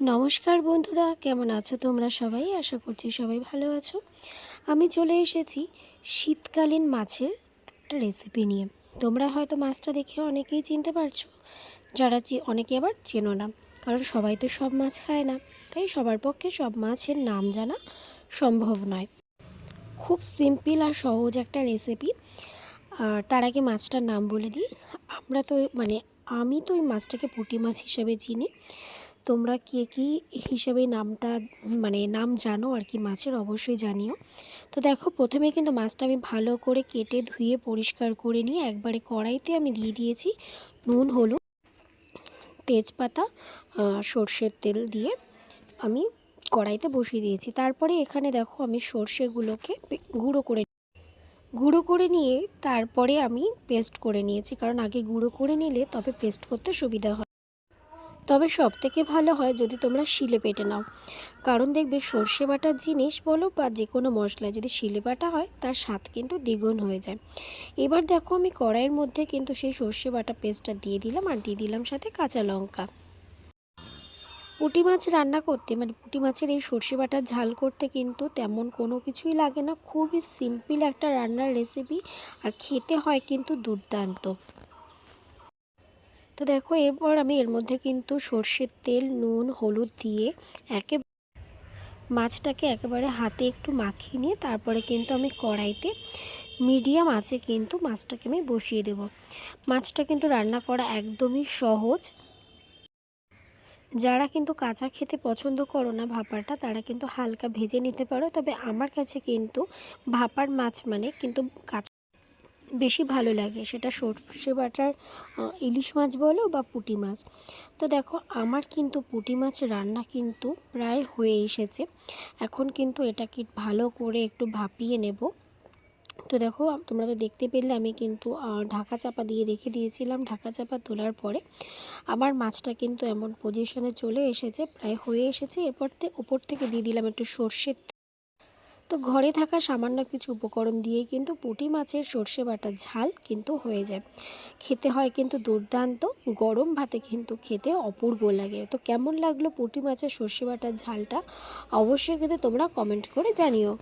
নমস্কার বন্ধুরা, কেমন আছো তোমরা সবাই? আশা করছি সবাই ভালো আছো। আমি চলে এসেছি শীতকালীন মাছের একটা রেসিপি নিয়ে। তোমরা হয়তো মাছটা দেখে অনেকেই চিনতে পারছ, যারা অনেকে আবার চেনো না। কারণ সবাই তো সব মাছ খায় না। তাই সবার পক্ষে সব মাছের নাম জানা সম্ভব নয়। খুব সিম্পল আর সহজ একটা রেসিপি আর তার আগে মাছটার নাম বলে দিই। আমরা তো মানে আমি তো ওই মাছটাকে পুঁটি মাছ হিসাবে চিনি। তোমরা কে কী হিসেবে নামটা মানে নাম জানো আর কি মাছের অবশ্যই জানিও। তো দেখো, প্রথমে কিন্তু মাছটা আমি ভালো করে কেটে ধুয়ে পরিষ্কার করে নিয়ে একবারে কড়াইতে আমি দিয়ে দিয়েছি নুন, হলুদ, তেজপাতা সর্ষের তেল দিয়ে আমি কড়াইতে বসিয়ে দিয়েছি। তারপরে এখানে দেখো আমি সর্ষেগুলোকে গুঁড়ো করে গুঁড়ো করে নিয়ে তারপরে আমি পেস্ট করে নিয়েছি, কারণ আগে গুঁড়ো করে নিলে তবে পেস্ট করতে সুবিধা হয়। তবে সব থেকে ভালো হয় যদি তোমরা শিলে পেটে নাও। কারণ দেখবে সর্ষে বাটার জিনিস বলো বা যে কোনো মশলা, যদি শিলে বাটা হয় তার স্বাদ কিন্তু দ্বিগুণ হয়ে যায়। এবার দেখো আমি কড়াইয়ের মধ্যে কিন্তু সেই সর্ষে বাটা পেস্টটা দিয়ে দিলাম আর দিয়ে দিলাম সাথে কাঁচা লঙ্কা। পুঁটি মাছ রান্না করতে মানে পুঁটি মাছের এই সর্ষে বাটার ঝাল করতে কিন্তু তেমন কোনো কিছুই লাগে না। খুবই সিম্পল একটা রান্নার রেসিপি আর খেতে হয় কিন্তু দুর্দান্ত। তো দেখো, এরপর আমি এর মধ্যে কিন্তু সর্ষের তেল, নুন, হলুদ দিয়ে একে মাছটাকে একেবারে হাতে একটু মাখিয়ে নিয়ে তারপরে কিন্তু আমি কড়াইতে মিডিয়াম আঁচে কিন্তু মাছটাকে আমি বসিয়ে দেব। মাছটা কিন্তু রান্না করা একদমই সহজ। যারা কিন্তু কাঁচা খেতে পছন্দ করো না ভাপাটা, তারা কিন্তু হালকা ভেজে নিতে পারো। তবে আমার কাছে কিন্তু ভাপার মাছ মানে কিন্তু কাঁচা বেশি ভালো লাগে। সেটা সর্ষে বাটার ইলিশ মাছ বলো বা পুঁটি মাছ। তো দেখো, আমার কিন্তু পুঁটি মাছ রান্না কিন্তু প্রায় হয়ে এসেছে। এখন কিন্তু এটাকে ভালো করে একটু ভাপিয়ে নেব। তো দেখো, তোমরা তো দেখতে পেলে আমি কিন্তু ঢাকা চাপা দিয়ে রেখে দিয়েছিলাম। ঢাকা চাপা তোলার পরে আমার মাছটা কিন্তু এমন পজিশনে চলে এসেছে, প্রায় হয়ে এসেছে। এরপর ওপর থেকে দিয়ে দিলাম একটু সর্ষের। তো ঘরে থাকা সামান্য কিছু উপকরণ দিয়েই কিন্তু পুঁটি মাছের সর্ষে বাটার ঝাল কিন্তু হয়ে যায়। খেতে হয় কিন্তু দুর্দান্ত, গরম ভাতে কিন্তু খেতে অপূর্ব লাগে। তো কেমন লাগল পুঁটি মাছের সর্ষে বাটার ঝালটা? অবশ্যই কিন্তু তোমরা কমেন্ট করে জানিও।